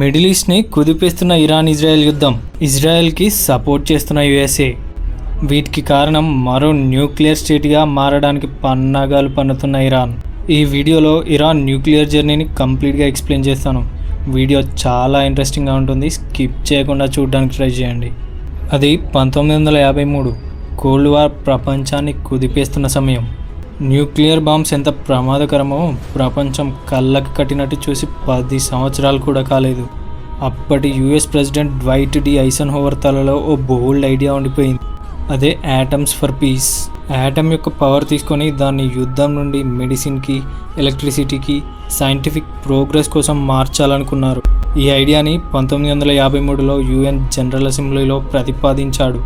Middle ఈస్ట్ని కుదిపేస్తున్న Iran Israel యుద్ధం ఇజ్రాయెల్కి సపోర్ట్ చేస్తున్న యుఎస్ఏ. వీటికి కారణం మరో న్యూక్లియర్ స్టేట్గా మారడానికి పన్నాగాలు పన్నుతున్న ఇరాన్. ఈ వీడియోలో ఇరాన్ న్యూక్లియర్ జర్నీని కంప్లీట్గా ఎక్స్ప్లెయిన్ చేస్తాను. వీడియో చాలా ఇంట్రెస్టింగ్గా ఉంటుంది. స్కిప్ చేయకుండా చూడడానికి ట్రై చేయండి. అది పంతొమ్మిది వందల యాభై మూడు కోల్డ్ వార్ ప్రపంచాన్ని కుదిపేస్తున్న సమయం. న్యూక్లియర్ బాంబ్స్ ఎంత ప్రమాదకరమో ప్రపంచం కళ్ళకి కట్టినట్టు చూసి పది సంవత్సరాలు కూడా కాలేదు. అప్పటి US president Dwight D Eisenhower తలలో ఓ బోల్డ్ ఐడియా ఉండిపోయింది. అదే యాటమ్స్ ఫర్ పీస్ యాటమ్ యొక్క పవర్ తీసుకొని దాన్ని యుద్ధం నుండి మెడిసిన్కి ఎలక్ట్రిసిటీకి సైంటిఫిక్ ప్రోగ్రెస్ కోసం మార్చాలనుకున్నారు. ఈ ఐడియాని పంతొమ్మిది వందల యాభై మూడులో యుఎన్ జనరల్ అసెంబ్లీలో ప్రతిపాదించాడు.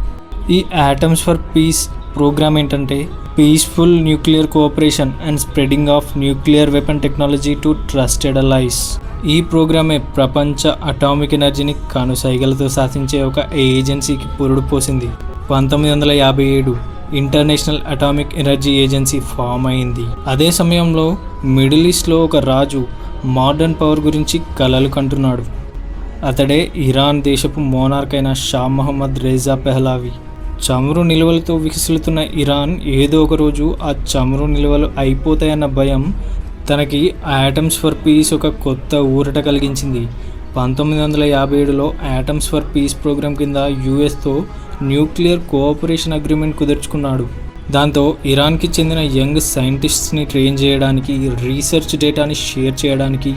ఈ యాటమ్స్ ఫర్ పీస్ ప్రోగ్రామ్ ఏంటంటే peaceful nuclear cooperation and spreading of nuclear weapon technology to trusted allies ఈ ప్రోగ్రామే ప్రపంచ అటామిక్ ఎనర్జీని కనుసైగలతో సాధించే ఒక ఏజెన్సీకి పురుడు పోసింది. పంతొమ్మిది వందల యాభై ఏడు international atomic energy agency form అయింది. అదే సమయంలో మిడిల్ ఈస్ట్లో ఒక రాజు మోడర్న్ పవర్ గురించి కలలు కంటున్నాడు. అతడే ఇరాన్ దేశపు మోనార్క్ అయిన షా మహమ్మద్ రేజా పెహలావి. చమురు నిల్వలతో వికసిల్లుతున్న ఇరాన్ ఏదో ఒక రోజు ఆ చమురు నిల్వలు అయిపోతాయన్న భయం తనకి యాటమ్స్ ఫర్ పీస్ ఒక కొత్త ఊరట కలిగించింది. పంతొమ్మిది వందల యాభై ఏడులో యాటమ్స్ ఫర్ పీస్ ప్రోగ్రాం కింద యుఎస్తో న్యూక్లియర్ కోఆపరేషన్ అగ్రిమెంట్ కుదుర్చుకున్నాడు. దాంతో ఇరాన్కి చెందిన యంగ్ సైంటిస్ట్స్ని ట్రైన్ చేయడానికి రీసెర్చ్ డేటాని షేర్ చేయడానికి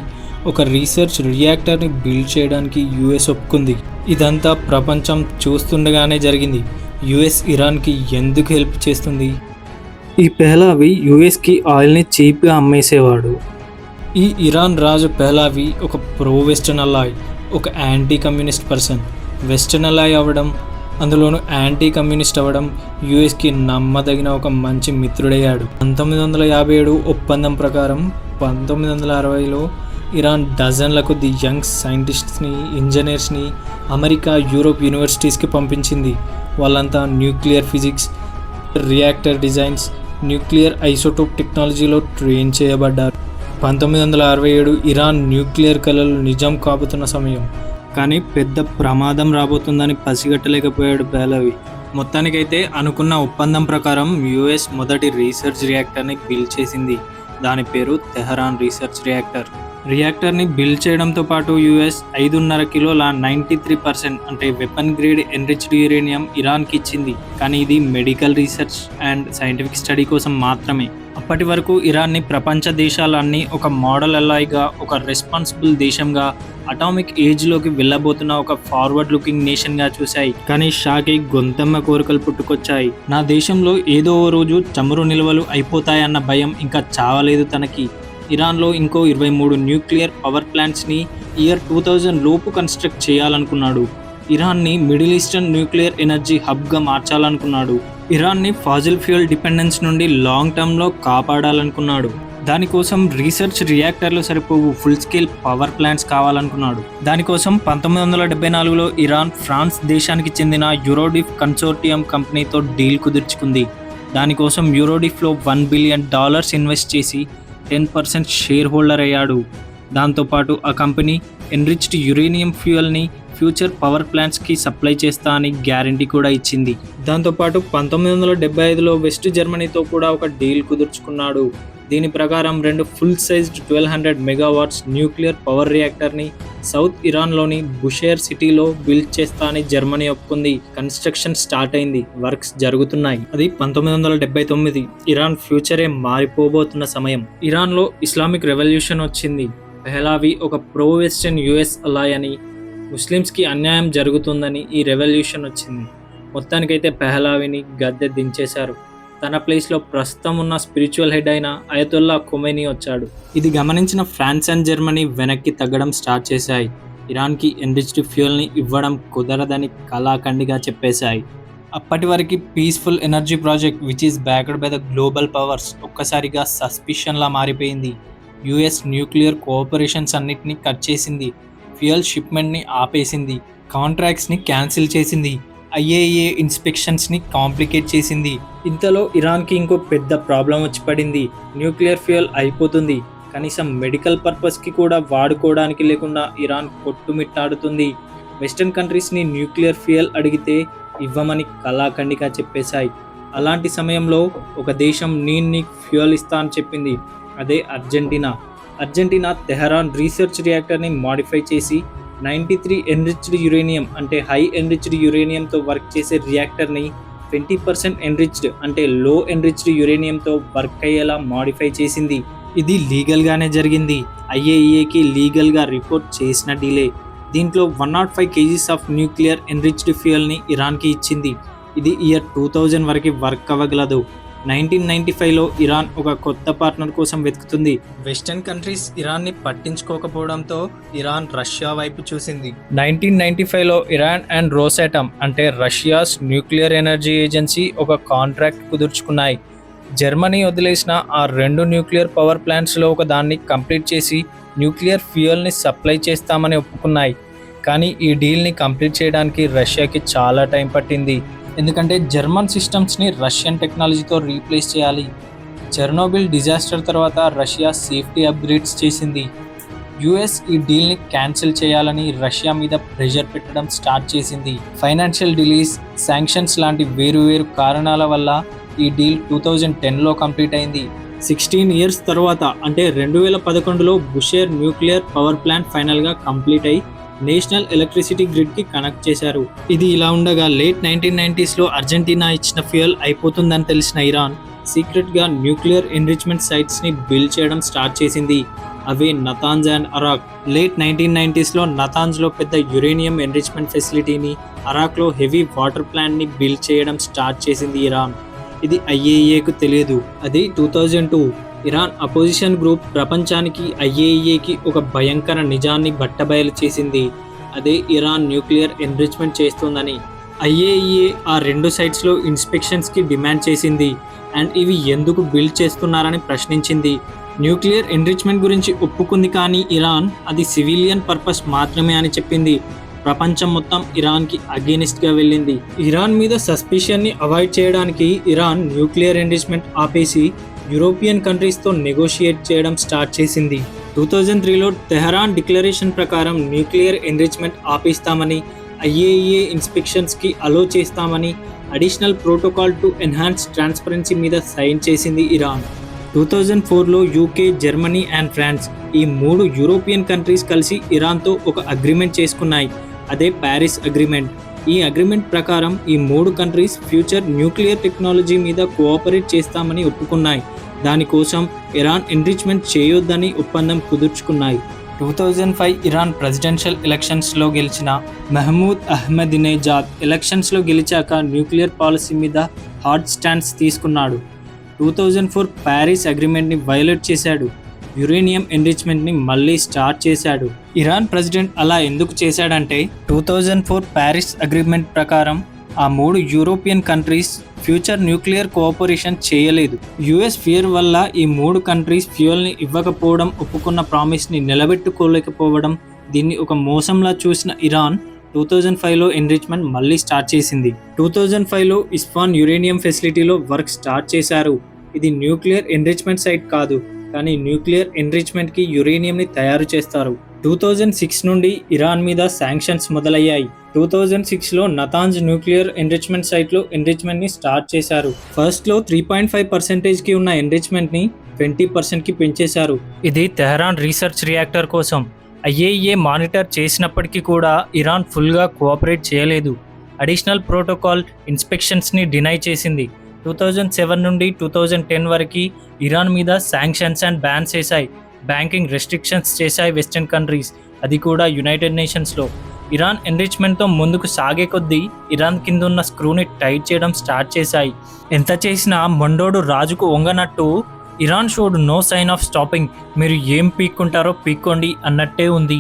ఒక రీసెర్చ్ రియాక్టర్ని బిల్డ్ చేయడానికి యుఎస్ ఒప్పుకుంది. ఇదంతా ప్రపంచం చూస్తుండగానే జరిగింది. యుఎస్ ఇరాన్కి ఎందుకు హెల్ప్ చేస్తుంది? ఈ పెహలావి యుఎస్కి ఆయిల్ని చీప్గా అమ్మేసేవాడు. ఈ ఇరాన్ రాజు పెహలావి ఒక ప్రో వెస్టర్న్ అలాయ్ ఒక anti communist person western ally అవ్వడం అందులోనూ యాంటీ కమ్యూనిస్ట్ అవ్వడం యుఎస్కి నమ్మదగిన ఒక మంచి మిత్రుడయ్యాడు. పంతొమ్మిది వందల యాభై ఏడు ఒప్పందం ప్రకారం పంతొమ్మిది వందల అరవైలో ఇరాన్ డజన్ల కొద్ది యంగ్ సైంటిస్ట్స్ని ఇంజనీర్స్ని అమెరికా యూరోప్ యూనివర్సిటీస్కి పంపించింది. వాళ్ళంతా nuclear physics reactor designs nuclear isotope టెక్నాలజీలో ట్రైన్ చేయబడ్డారు. పంతొమ్మిది వందల అరవై ఏడు ఇరాన్ న్యూక్లియర్ కళలు నిజం కాబోతున్న సమయం. కానీ పెద్ద ప్రమాదం రాబోతుందని పసిగట్టలేకపోయాడు బేలవి మొత్తానికైతే అనుకున్న ఒప్పందం ప్రకారం యుఎస్ మొదటి రీసెర్చ్ రియాక్టర్ని బిల్డ్ చేసింది. దాని పేరు తెహరాన్ రీసెర్చ్ రియాక్టర్. రియాక్టర్ని బిల్డ్ చేయడంతో పాటు యుఎస్ ఐదున్నర కిలోల నైంటీ త్రీ పర్సెంట్ అంటే వెపన్ గ్రేడ్ ఎన్రిచ్డ్ యురేనియం ఇరాన్కి ఇచ్చింది. కానీ ఇది medical research and scientific study కోసం మాత్రమే. అప్పటి వరకు ఇరాన్ని ప్రపంచ దేశాలన్నీ ఒక మోడల్ అలాయ్గా ఒక రెస్పాన్సిబుల్ దేశంగా అటామిక్ ఏజ్లోకి వెళ్ళబోతున్న ఒక ఫార్వర్డ్ లుకింగ్ నేషన్గా చూశాయి. కానీ షాకి గొంతమ్మ కోరికలు పుట్టుకొచ్చాయి. నా దేశంలో ఏదో ఓ రోజు చమురు నిల్వలు అయిపోతాయన్న భయం ఇంకా చావలేదు తనకి. ఇరాన్లో ఇంకో ఇరవై మూడు న్యూక్లియర్ పవర్ ప్లాంట్స్ని ఇయర్ టూ థౌజండ్ లోపు కన్స్ట్రక్ట్ చేయాలనుకున్నాడు. ఇరాన్ని మిడిల్ ఈస్టర్న్ న్యూక్లియర్ ఎనర్జీ హబ్గా మార్చాలనుకున్నాడు. ఇరాన్ని ఫాజిల్ ఫ్యూయల్ డిపెండెన్స్ నుండి లాంగ్ టర్మ్లో కాపాడాలనుకున్నాడు. దానికోసం రీసెర్చ్ రియాక్టర్లు సరిపోవు ఫుల్ స్కేల్ పవర్ ప్లాంట్స్ కావాలనుకున్నాడు. దానికోసం పంతొమ్మిది వందల డెబ్బై నాలుగులో ఇరాన్ ఫ్రాన్స్ దేశానికి చెందిన యూరోడిఫ్ కన్సోర్టియం కంపెనీతో డీల్ కుదుర్చుకుంది. దానికోసం యూరోడిఫ్లో వన్ బిలియన్ డాలర్స్ ఇన్వెస్ట్ చేసి టెన్ పర్సెంట్ షేర్ హోల్డర్ అయ్యాడు దాంతోపాటు ఆ కంపెనీ ఎన్రిచ్డ్ యురేనియం ఫ్యూయల్ని ఫ్యూచర్ పవర్ ప్లాంట్స్కి సప్లై చేస్తా అని గ్యారంటీ కూడా ఇచ్చింది. దాంతోపాటు పంతొమ్మిది వందల డెబ్బై ఐదులో వెస్ట్ జర్మనీతో కూడా ఒక డీల్ కుదుర్చుకున్నాడు. దీని ప్రకారం రెండు full sized twelve hundred megawatts nuclear power రియాక్టర్ని south ఇరాన్లోని బుషేర్ సిటీలో బిల్డ్ చేస్తా అని జర్మనీ ఒప్పుకుంది. కన్స్ట్రక్షన్ స్టార్ట్ అయింది. వర్క్స్ జరుగుతున్నాయి. అది పంతొమ్మిది వందల డెబ్బై తొమ్మిది. ఇరాన్ ఫ్యూచరే మారిపోబోతున్న సమయం. ఇరాన్లో ఇస్లామిక్ రెవల్యూషన్ వచ్చింది. పెహలావి ఒక ప్రో వెస్టర్న్ యుఎస్ అలాయ్ అని ముస్లిమ్స్కి అన్యాయం జరుగుతుందని ఈ రెవల్యూషన్ వచ్చింది. మొత్తానికైతే పెహలావిని గద్దె దించేశారు. తన ప్లేస్లో ప్రస్తుతం ఉన్న స్పిరిచువల్ హెడ్ అయిన అయతుల్లా కొమైనీ వచ్చాడు. ఇది గమనించిన ఫ్రాన్స్ అండ్ జర్మనీ వెనక్కి తగ్గడం స్టార్ట్ చేశాయి. ఇరాన్కి ఎన్రిచ్డ్ ఫ్యూయల్ని ఇవ్వడం కుదరదని కళాఖండిగా చెప్పేశాయి. అప్పటి వరకు peaceful energy project which is backed by the global powers ఒక్కసారిగా సస్పిషన్లా మారిపోయింది. యుఎస్ న్యూక్లియర్ కోఆపరేషన్స్ అన్నిటినీ కట్ చేసింది. ఫ్యూయల్ షిప్మెంట్ని ఆపేసింది. కాంట్రాక్ట్స్ని క్యాన్సిల్ చేసింది. ఐఏఏ ఇన్స్పెక్షన్స్ని కాంప్లికేట్ చేసింది. ఇంతలో ఇరాన్కి ఇంకో పెద్ద ప్రాబ్లం వచ్చి పడింది. న్యూక్లియర్ ఫ్యూయల్ అయిపోతుంది. కనీసం మెడికల్ పర్పస్కి కూడా వాడుకోవడానికి లేకుండా ఇరాన్ కొట్టుమిట్టాడుతుంది. వెస్టర్న్ కంట్రీస్ని న్యూక్లియర్ ఫ్యూయల్ అడిగితే ఇవ్వమని కళాఖండిగా చెప్పేశాయి. అలాంటి సమయంలో ఒక దేశం నేను నీకు ఫ్యూయల్ ఇస్తా అని చెప్పింది. అదే అర్జెంటీనా. అర్జెంటీనా తెహరాన్ రీసెర్చ్ రియాక్టర్ని మాడిఫై చేసి నైంటీ త్రీ ఎన్రిచ్డ్ యురేనియం అంటే హై ఎన్రిచ్డ్ యురేనియంతో వర్క్ చేసే రియాక్టర్ని ట్వంటీ పర్సెంట్ ఎన్రిచ్డ్ అంటే లో ఎన్రిచ్డ్ యురేనియంతో వర్క్ అయ్యేలా మాడిఫై చేసింది. ఇది లీగల్గానే జరిగింది. ఐఏఈఏకి లీగల్గా రిపోర్ట్ చేసిన డీలే. దీంట్లో one nought five KGs of nuclear enriched ఫ్యూయల్ని ఇరాన్కి ఇచ్చింది. ఇది ఇయర్ టూ థౌజండ్ వరకు వర్క్ అవ్వగలదు. నైన్టీన్ నైన్టీ ఫైవ్లో ఇరాన్ ఒక కొత్త పార్ట్నర్ కోసం వెతుకుతుంది. వెస్టర్న్ కంట్రీస్ ఇరాన్ని పట్టించుకోకపోవడంతో ఇరాన్ రష్యా వైపు చూసింది. నైన్టీన్ నైన్టీ ఫైవ్లో ఇరాన్ అండ్ రోసాటమ్ అంటే రష్యాస్ న్యూక్లియర్ ఎనర్జీ ఏజెన్సీ ఒక కాంట్రాక్ట్ కుదుర్చుకున్నాయి. జర్మనీ వదిలేసిన ఆ రెండు న్యూక్లియర్ పవర్ ప్లాంట్స్లో ఒక దాన్ని కంప్లీట్ చేసి న్యూక్లియర్ ఫ్యూయల్ని సప్లై చేస్తామని ఒప్పుకున్నాయి. కానీ ఈ డీల్ని కంప్లీట్ చేయడానికి రష్యాకి చాలా టైం పట్టింది. ఎందుకంటే జర్మన్ సిస్టమ్స్ని రష్యన్ టెక్నాలజీతో రీప్లేస్ చేయాలి. చెర్నోబిల్ డిజాస్టర్ తర్వాత రష్యా సేఫ్టీ అప్గ్రేడ్స్ చేసింది. యుఎస్ ఈ డీల్ని క్యాన్సిల్ చేయాలని రష్యా మీద ప్రెషర్ పెట్టడం స్టార్ట్ చేసింది. ఫైనాన్షియల్ డిలీస్ శాంక్షన్స్ లాంటి వేరు వేరు కారణాల వల్ల ఈ డీల్ టూ థౌజండ్ టెన్లో కంప్లీట్ అయింది. సిక్స్టీన్ ఇయర్స్ తర్వాత అంటే రెండు వేల పదకొండులో బుషేర్ న్యూక్లియర్ పవర్ ప్లాంట్ ఫైనల్గా కంప్లీట్ అయి నేషనల్ ఎలక్ట్రిసిటీ గ్రిడ్కి కనెక్ట్ చేశారు. ఇది ఇలా ఉండగా లేట్ నైన్టీన్ నైన్టీస్లో అర్జెంటీనా ఇచ్చిన ఫ్యూయల్ అయిపోతుందని తెలిసిన ఇరాన్ సీక్రెట్గా న్యూక్లియర్ ఎన్రిచ్మెంట్ సైట్స్ని బిల్డ్ చేయడం స్టార్ట్ చేసింది. అవి Natanz and Arak. Late nineteen నైన్టీస్లో నతాంజ్లో పెద్ద యురేనియం ఎన్రిచ్మెంట్ ఫెసిలిటీని అరాక్లో హెవీ వాటర్ ప్లాంట్ని బిల్డ్ చేయడం స్టార్ట్ చేసింది ఇరాన్. ఇది ఐఏఏకు తెలియదు. అది two thousand two. Iran opposition group ప్రపంచానికి ఐఏఈఏకి ఒక భయంకర నిజాన్ని బట్టబయలు చేసింది. అదే ఇరాన్ న్యూక్లియర్ ఎన్రిచ్మెంట్ చేస్తుందని. ఐఏఈఏ ఆ రెండు సైట్స్లో ఇన్స్పెక్షన్స్కి డిమాండ్ చేసింది. అండ్ ఇవి ఎందుకు బిల్డ్ చేస్తున్నారని ప్రశ్నించింది. న్యూక్లియర్ ఎన్రిచ్మెంట్ గురించి ఒప్పుకుంది కానీ ఇరాన్ అది సివిలియన్ పర్పస్ మాత్రమే అని చెప్పింది. ప్రపంచం మొత్తం ఇరాన్కి అగేనిస్ట్గా వెళ్ళింది. ఇరాన్ మీద సస్పిషన్ని అవాయిడ్ చేయడానికి ఇరాన్ న్యూక్లియర్ ఎన్రిచ్మెంట్ ఆపేసి యూరోపియన్ కంట్రీస్తో నెగోషియేట్ చేయడం స్టార్ట్ చేసింది. టూ థౌజండ్ త్రీలో తెహరాన్ డిక్లరేషన్ ప్రకారం న్యూక్లియర్ ఎన్రిచ్మెంట్ ఆపేస్తామని ఐఏఈఏ ఇన్స్పెక్షన్స్కి అలో చేస్తామని additional protocol to enhance transparency మీద సైన్ చేసింది ఇరాన్. టూ థౌజండ్ ఫోర్లో యూకే జర్మనీ అండ్ ఫ్రాన్స్ ఈ మూడు యూరోపియన్ కంట్రీస్ కలిసి ఇరాన్తో ఒక అగ్రిమెంట్ చేసుకున్నాయి. అదే ప్యారిస్ అగ్రిమెంట్. ఈ అగ్రిమెంట్ ప్రకారం ఈ మూడు కంట్రీస్ ఫ్యూచర్ న్యూక్లియర్ టెక్నాలజీ మీద కోఆపరేట్ చేస్తామని ఒప్పుకున్నాయి. దానికోసం ఇరాన్ ఎన్రిచ్మెంట్ చేయొద్దని ఒప్పందం కుదుర్చుకున్నాయి. Two thousand five Iran presidential ఎలక్షన్స్లో గెలిచిన మహమూద్ అహ్మదినేజాద్ ఎలక్షన్స్లో గెలిచాక న్యూక్లియర్ పాలసీ మీద హార్డ్ స్టాండ్స్ తీసుకున్నాడు. టూ థౌజండ్ ఫోర్ ప్యారిస్ అగ్రిమెంట్ని వైలేట్ చేశాడు. యురేనియం ఎన్రిచ్మెంట్ని మళ్ళీ స్టార్ట్ చేశాడు. ఇరాన్ ప్రెసిడెంట్ అలా ఎందుకు చేశాడంటే two thousand four Paris agreement ప్రకారం ఆ మూడు European countries future nuclear cooperation చేయలేదు. యుఎస్ ఫియర్ వల్ల ఈ మూడు కంట్రీస్ ఫ్యూయల్ని ఇవ్వకపోవడం ఒప్పుకున్న ప్రామిస్ని నిలబెట్టుకోలేకపోవడం దీన్ని ఒక మోసంలా చూసిన ఇరాన్ టూ థౌజండ్ ఫైవ్లో ఎన్రిచ్మెంట్ మళ్ళీ స్టార్ట్ చేసింది. టూ థౌజండ్ ఫైవ్లో ఇస్ఫాన్ యురేనియం ఫెసిలిటీలో వర్క్ స్టార్ట్ చేశారు. ఇది న్యూక్లియర్ ఎన్రిచ్మెంట్ సైట్ కాదు. కానీ న్యూక్లియర్ ఎన్రిచ్మెంట్కి యురేనియంని తయారు చేస్తారు. టూ థౌజండ్ సిక్స్ నుండి ఇరాన్ మీద శాంక్షన్స్ మొదలయ్యాయి. టూ థౌజండ్ సిక్స్లో నతాంజ్ న్యూక్లియర్ ఎన్రిచ్మెంట్ సైట్లో ఎన్రిచ్మెంట్ని స్టార్ట్ చేశారు. ఫస్ట్లో త్రీ పాయింట్ ఫైవ్ పర్సెంటేజ్కి ఉన్న ఎన్రిచ్మెంట్ని ట్వంటీ పర్సెంట్కి పెంచేశారు. ఇది తెహరాన్ రీసెర్చ్ రియాక్టర్ కోసం ఐఏఏ మానిటర్ చేసినప్పటికీ కూడా ఇరాన్ ఫుల్గా కోఆపరేట్ చేయలేదు. అడిషనల్ ప్రోటోకాల్ ఇన్స్పెక్షన్స్ని డినై చేసింది. టూ థౌజండ్ సెవెన్ నుండి టూ థౌజండ్ టెన్ వరకు ఇరాన్ మీద శాంక్షన్స్ అండ్ బ్యాన్స్ చేశాయి. బ్యాంకింగ్ రెస్ట్రిక్షన్స్ చేశాయి వెస్టర్న్ కంట్రీస్ అది కూడా యునైటెడ్ నేషన్స్లో ఇరాన్ ఎన్రిచ్మెంట్తో ముందుకు సాగే కొద్దీ ఇరాన్ కింద ఉన్న స్క్రూని టైట్ చేయడం స్టార్ట్ చేశాయి. ఎంత చేసినా మొండోడు రాజుకు వంగనట్టు Iran showed no sign of stopping మీరు ఏం పీక్కుంటారో పీక్కోండి అన్నట్టే ఉంది.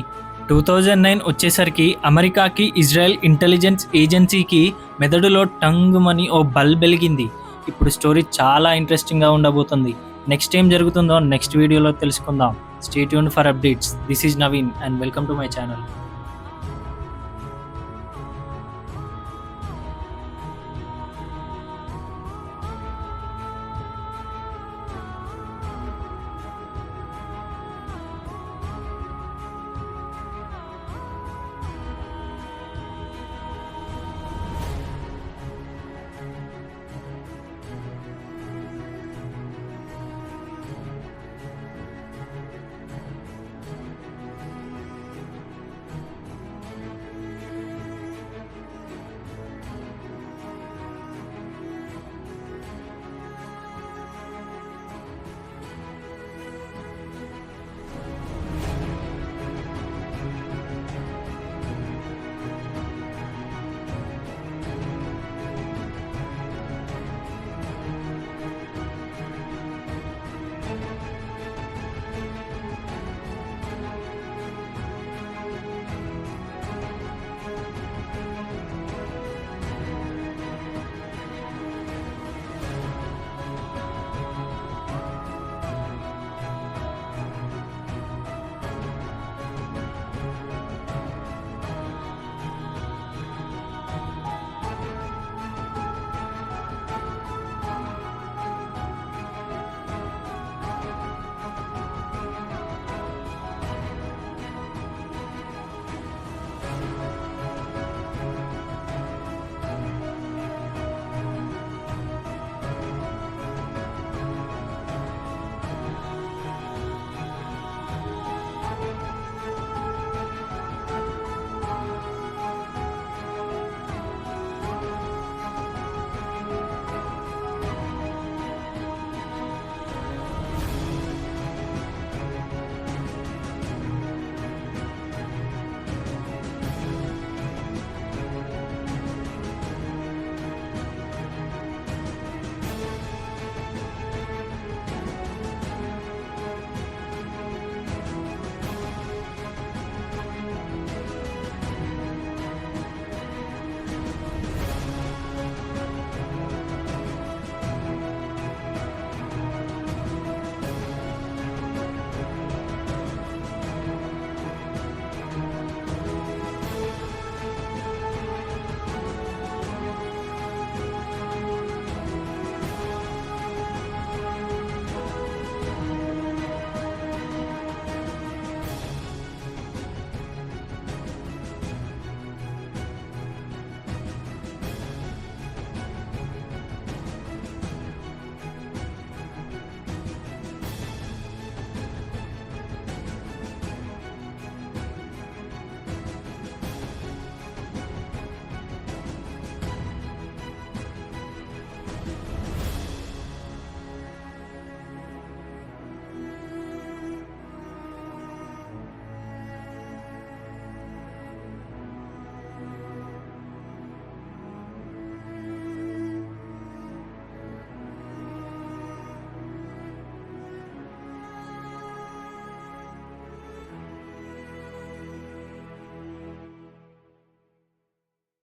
టూ థౌజండ్ నైన్ వచ్చేసరికి అమెరికాకి ఇజ్రాయెల్ ఇంటెలిజెన్స్ ఏజెన్సీకి మెదడులో టంగుమని ఓ బల్బ్ వెలిగింది ఇప్పుడు స్టోరీ చాలా ఇంట్రెస్టింగ్గా ఉండబోతుంది. నెక్స్ట్ ఏం జరుగుతుందో నెక్స్ట్ వీడియోలో తెలుసుకుందాం. Stay tuned for updates this is Naveen and welcome to my channel